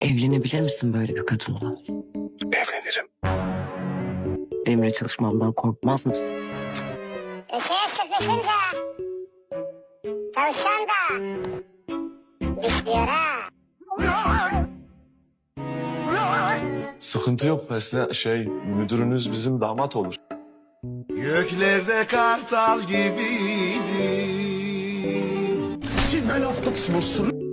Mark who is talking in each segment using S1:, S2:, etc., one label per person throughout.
S1: Evlenebilir misin böyle bir kadınla?
S2: Evlenirim.
S1: Demire çalışmamdan korkmaz mısın?
S3: Köşeye sıkışınca tavşan da düşüyor ha.
S2: Sıkıntı yok mesela şey müdürünüz bizim damat olur.
S4: Göklerde kartal gibiydi.
S2: Şimdi ben hafta vursun.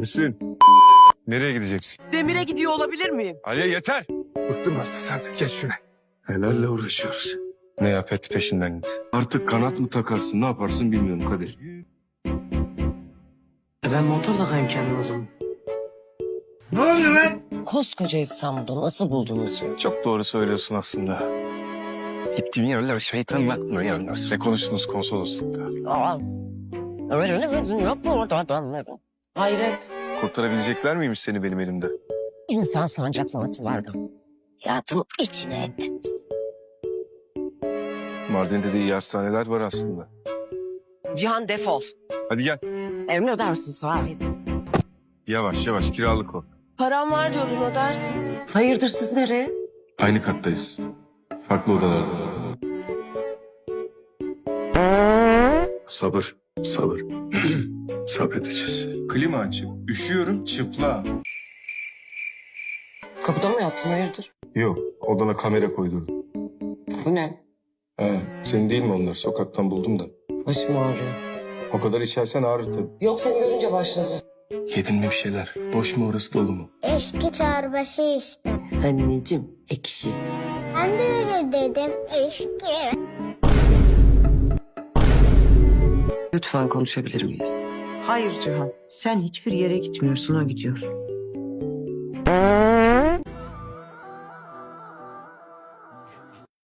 S2: Misin? Nereye gideceksin?
S1: Demire gidiyor olabilir miyim?
S2: Aliye yeter.
S5: Bıktım artık sen. Geç şuna. Helalle uğraşıyoruz.
S2: Ne yap et peşinden git.
S5: Artık kanat mı takarsın ne yaparsın bilmiyorum Kadir.
S1: E ben motor takayım kendime o zaman.
S4: Ne oluyor lan?
S1: Koskoca İstanbul'da nasıl buldunuz ya?
S2: Çok doğru söylüyorsun aslında. Gittiğin yerler şeytan bakmıyor yalnız. Ne konuştunuz konsoloslukta?
S1: Aa, öyle öyle mu orada adamların? Hayret.
S2: Kurtarabilecekler miymiş seni benim elimde?
S1: İnsan sancaklamacılardan. Hayatımı içine ettiniz.
S2: Mardin'de de iyi hastaneler var aslında.
S1: Cihan defol.
S2: Hadi gel.
S1: Emre ödersin sahibi.
S2: Yavaş yavaş kiralık o.
S1: Param var diyordun ödersin. Hayırdır siz nereye?
S5: Aynı kattayız. Farklı odalarda. Sabır, sabır. Sabredeceğiz. Klima açık. Üşüyorum çıplağım.
S1: Kapıda mı yattın hayırdır?
S5: Yok odana kamera koydum.
S1: Bu ne?
S5: He, senin değil mi onlar? Sokaktan buldum da.
S1: Başım ağrıyor.
S5: O kadar içersen ağrır tabii.
S1: Yok seni görünce başladı.
S5: Yedin mi bir şeyler? Boş mu orası dolu mu?
S3: Eşki çorbası işte.
S1: Anneciğim ekşi.
S3: Ben de öyle dedim eşki.
S1: Lütfen konuşabilir miyiz?
S6: Hayır Cihan, sen hiçbir yere gitmiyorsun, o gidiyor.